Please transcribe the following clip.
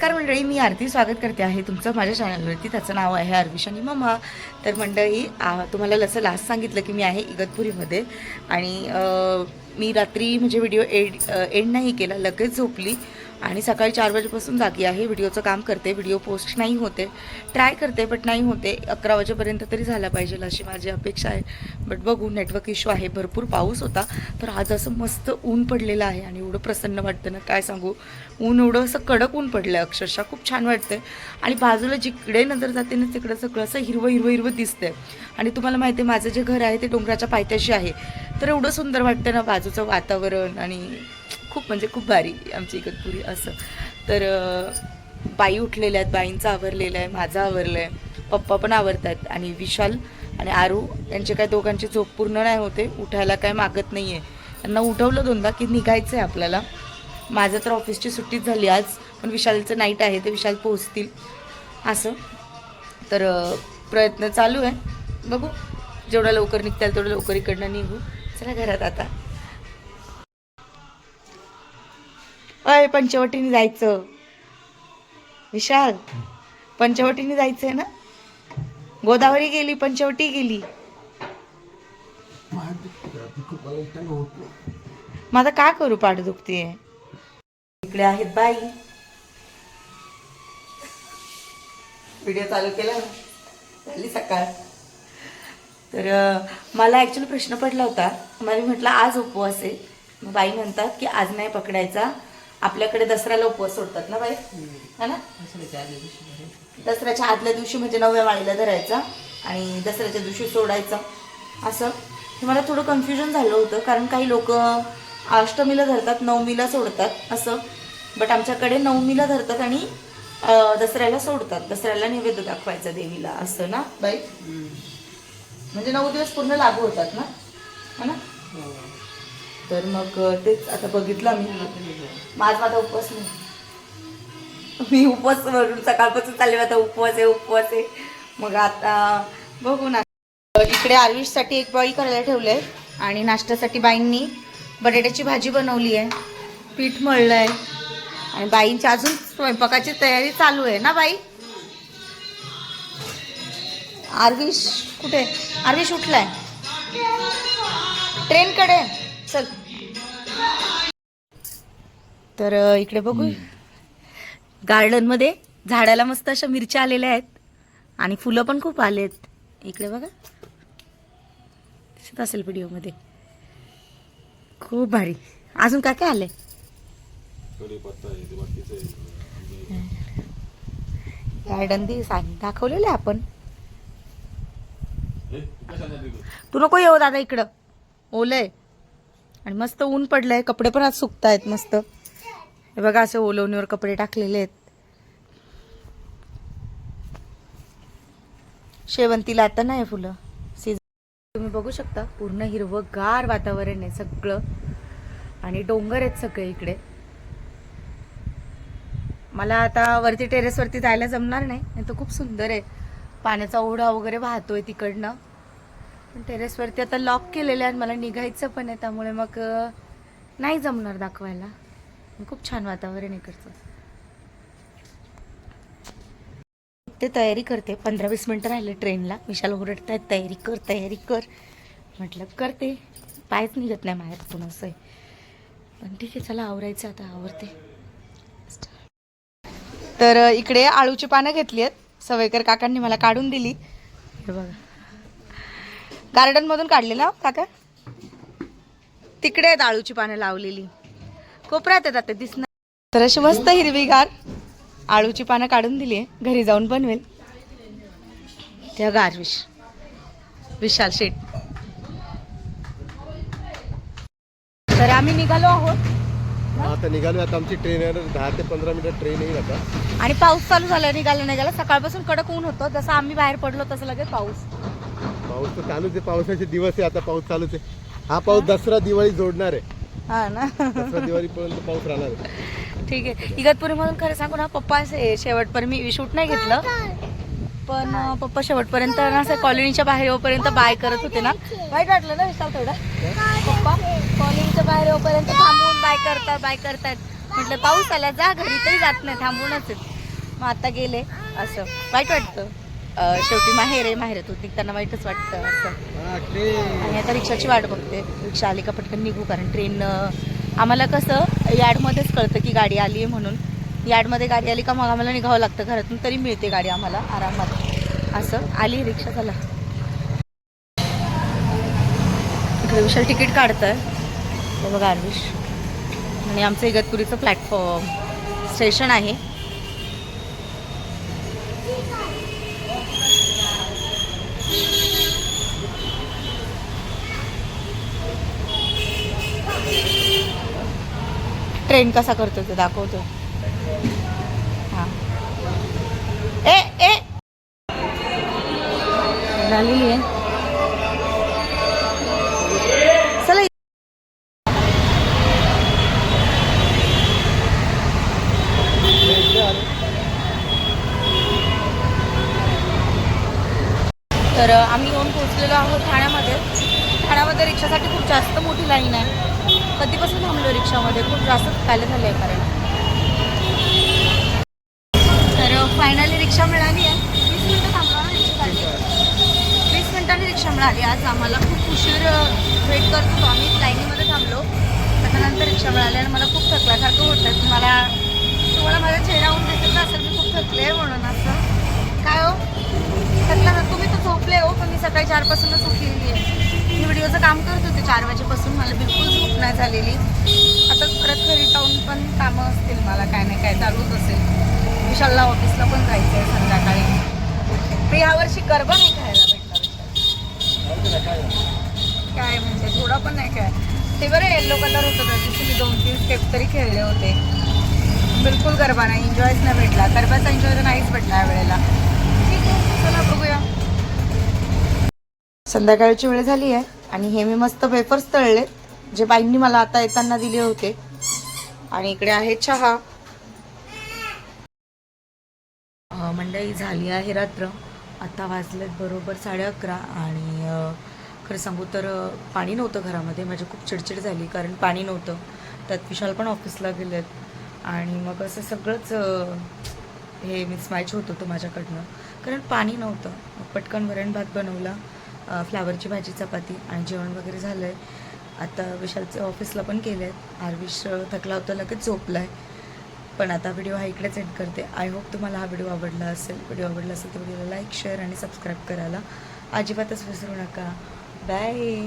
नमस्कार मंडळी मी आरती स्वागत करते आहे तुमचं माझ्या चॅनलवरती. त्याचं नाव आहे अरविश आणि मम्मा तर मंडळी तुम्हाला लसं लास्ट सांगितलं की मी आहे इगतपुरीमध्ये आणि मी रात्री म्हणजे व्हिडिओ एड एंड नाही केला लगेच झोपली. आणि सकाळी चार वाजेपासून जागी आहे. व्हिडिओचं काम करते. व्हिडिओ पोस्ट नाही होते. ट्राय करते बट नाही होते. अकरा वाजेपर्यंत तरी झाला पाहिजे अशी माझी अपेक्षा आहे. बट बघू नेटवर्क इश्यू आहे. भरपूर पाऊस होता. तर आज असं मस्त ऊन पडलेलं आहे आणि एवढं प्रसन्न वाटतं ना. काय सांगू? ऊन एवढं असं कडक ऊन पडलं आहे अक्षरशः. खूप छान वाटतं आणि बाजूला जिकडे नजर जाते ना तिकडं सगळं असं हिरवं हिरवं हिरवं दिसतंय. आणि तुम्हाला माहिती आहे माझं जे घर आहे ते डोंगराच्या पायथ्याशी आहे. तर एवढं सुंदर वाटतं ना बाजूचं वातावरण आणि खूप म्हणजे खूप भारी आमची इगतपुरी असं. तर बाई उठलेल्या आहेत बाईंचं आवरलेलं आहे माझं आवरलं आहे पप्पा पण आवरत आहेत आणि विशाल आणि आरू यांचे काय दोघांची झोप पूर्ण नाही होते उठायला काय मागत नाही आहे त्यांना उठवलं दोनदा की निघायचं आहे आपल्याला. माझं तर ऑफिसची सुट्टीच झाली आज पण विशालचं नाईट आहे ते विशाल पोहोचतील. असं. तर प्रयत्न चालू आहे. बघू जेवढा लवकर निघता येईल तेवढं लवकर इकडनं निघू. चला घरात आता. अय पंचवटीने जायचं. विशाल पंचवटीने जायचंय ना? गोदावरी गेली पंचवटी गेली. मग आता काय करू पाठ दुखतीये? इकडे आहेत बाई. व्हिडिओ चालू केला झाली सकाळ. तर मला ॲक्च्युली प्रश्न पडला होता. मला म्हटलं आज उपवास आहे. बाई म्हणतात की आज नाही पकडायचा. आपल्याकडे दसऱ्याला उपवास सोडतात ना बाई? है ना? दसऱ्याच्या आदल्या दिवशी म्हणजे नवव्या माळीला धरायचा आणि दसऱ्याच्या दिवशी सोडायचा. असं. हे मला थोडं कन्फ्युजन झालं होतं कारण काही लोक अष्टमीला धरतात नवमीला सोडतात असं. बट आमच्याकडे नवमीला धरतात आणि दसऱ्याला सोडतात. दसऱ्याला नैवेद्य दाखवायचा देवीला असं ना बाई? म्हणजे नऊ दिवस पूर्ण लागू होतात ना? है ना? तर मग तेच आता बघितलं मी. माझा माझा उपवास नाही. मी उपवास वरून सकाळपासून चालले आता उपवास आहे उपवास आहे. मग आता बघू ना. इकडे आयुषसाठी एक बॉईल करायला ठेवले आणि नाश्त्यासाठी बाईंनी बटाट्याची भाजी बनवली आहे. पीठ मळलं आहे आणि बाईंची अजून स्वयंपाकाची तयारी चालू आहे ना बाई? आरविश कुठे? आरविश उठलाय. ट्रेनकडे. चल. तर इकडे बघू. गार्डनमध्ये झाडाला मस्त अशा मिरच्या आलेल्या आहेत. आणि फुलं पण खूप आलेत इकडे बघा. दिसत असेल व्हिडिओमध्ये खूप भारी. अजून काय काय आलंय? गार्डन दे सांग दाखवलेलं आहे आपण. तू नको येऊ दादा इकडं. ओलंय. आणि मस्त ऊन पडलंय. कपडे पण आज सुकतायत मस्त. हे बघा असे ओलवणीवर कपडे टाकलेले आहेत. शेवंतीला आता नाही फुलं. सीझन तुम्ही बघू शकता पूर्ण हिरवंगार वातावरण आहे सगळं. आणि डोंगर आहेत सगळे इकडे. मला आता वरती टेरेसवरती जायला जमणार नाही तर खूप सुंदर आहे. पाण्याचा ओढा वगैरे वाहतोय तिकडनं. पण टेरेसवरती आता लॉक केलेलं आहे आणि मला निघायचं पण आहे त्यामुळे मग नाही जमणार दाखवायला. खूप छान वातावरण इकडचं. ते तयारी करते. पंधरा वीस मिनटं राहिले ट्रेनला. विशाल ओरडत आहेत तयारी कर तयारी कर. म्हटलं करते. पायच निघत नाही माझ्यातून असं आहे पण ठीक आहे चला आवरायचं आता आवरते. तर इकडे आळूची पानं घेतली आहेत. सवयकर काकांनी मला काढून दिली. हे बघा. गार्डन मधून काढले ना हो, काका? तिकडे आहेत आळूची पानं लावलेली. कोपऱ्यात आहेत आता दिसणार तर अशी मस्त हिरवीगार आळूची पानं काढून दिली आहे. घरी जाऊन बनवेल. त्या गारविश विशाल शेठ. तर आम्ही निघालो आहोत. आता निघालो आता आमची ट्रेन आहे. दहा ते पंधरा मिनिटं ट्रेन येईल आता. आणि पाऊस चालू झाला निघाला निघाला. सकाळपासून कडक ऊन होतं. जसं आम्ही बाहेर पडलो तसं लगेच पाऊस. पाऊस तर चालूच आहे. पावसाचे दिवस आहे. आता पाऊस चालूच आहे. हा पाऊस दसरा दिवाळी जोडणार आहे. हा ना. दसरा दिवाळीपर्यंत पाऊस राहणार आहे. ठीक आहे. इगतपुरीमधून खरं सांगू ना पप्पा असे शेवटपर्यंत मी शूट नाही घेतलं. पण पप्पा शेवटपर्यंत ना असं कॉलनीच्या बाहेर येऊपर्यंत बाय करत होते ना. वाईट वाटलं ना विशाल थोडं पप्पा कॉलनीच्या बाहेर येऊपर्यंत थांबून बाय करतात बाय करतात. म्हटलं पाऊस आला जा घरी तरी जात नाही थांबूनच मग आता गेले असं. वाईट वाटतं. शेवटी माहेर आहे माहेर होती त्यांना वाईटच वाटतं असं. आणि आता रिक्षाची वाट बघते. रिक्षा आली का पटकन निघू कारण ट्रेन आम्हाला कसं यार्डमध्येच कळतं की गाडी आली आहे म्हणून. यार्डमध्ये गाडी आली का मग आम्हाला निघावं लागतं घरातून तरी मिळते गाडी आम्हाला आरामात. असं आली रिक्षा चला. इकडे विशाल तिकीट काढतंय. हे बघा आरविश आणि आमचं इगतपुरीचं प्लॅटफॉर्म स्टेशन आहे. ट्रेन कसा करतो ते दाखवतो हां. ए ए. झालेली आहे. चला तर आम्ही येऊन पोहोचलेलो आहोत ठाण्यामध्ये ठाण्यामध्ये रिक्षासाठी खूप जास्त मोठी लाईन आहे कधीपासून थांबलो रिक्षामध्ये? खूप जास्त खायला झालं आहे कारण. तर फायनली रिक्षा मिळाली आहे. वीस मिनटं थांबलो ना रिक्षासाठी. वीस मिनिटांनी रिक्षा मिळाली आज. आम्हाला खूप उशीर वेट करत होतो आम्ही. लाईनीमध्ये थांबलो. त्याच्यानंतर रिक्षा मिळाली आणि मला खूप थकल्यासारखं होतं. तुम्हाला तुम्हाला माझ्या चेहऱ्याहून दिसत असेल मी खूप थकले आहे म्हणून असं. काय हो? थकला ना? तुम्ही तर झोपले हो पण मी सकाळी चारपासूनच उठलेली आहे. मी व्हिडिओचं काम करत होते चार वाजेपासून. मला बिलकुल नाही झालेली. आता परत घरी जाऊन पण कामं असतील मला काय नाही काय चालूच असेल. विशालला ऑफिसला पण जायचं आहे संध्याकाळी मी यावर्षी गरबा नाही खायला भेटला काय म्हणजे थोडा पण नाही काय ते बरं येल्लो कलर होतं त्या दिवशी मी दोन तीन स्टेप तरी खेळले होते. बिलकुल गरबा नाही एन्जॉयच नाही भेटला. गरब्याचा एन्जॉय तर नाहीच भेटला या वेळेला. ठीक आहे चला बघूया. संध्याकाळची वेळ झाली आहे आणि हे मी मस्त वेफर्स तळलेत. जे बाईंनी मला आता येताना दिले होते. आणि इकडे आहे चहा. मंडई मंडळी झाली आहे रात्र. आता वाजलेत बरोबर साडे अकरा आणि खरं सांगू तर पाणी नव्हतं घरामध्ये. माझी खूप चिडचिड झाली कारण पाणी नव्हतं. त्यात विशाल पण ऑफिसला गेलेत. आणि मग असं सगळंच हे हे मिसमॅच होत होतं माझ्याकडनं. कारण पाणी नव्हतं. पटकन वरण भात बनवला फ्लावरची भाजी चपाती आणि जेवण वगैरे झालं आहे आता विशालचे ऑफिसला पण केले आहेत आरविश थकला होता लगेच झोपला आहे पण आता व्हिडिओ हा इकडेच एंड करते. आय होप तुम्हाला हा व्हिडिओ आवडला असेल. व्हिडिओ आवडला असेल तर व्हिडिओला लाईक शेअर आणि सबस्क्राईब करायला अजिबातच विसरू नका. बाय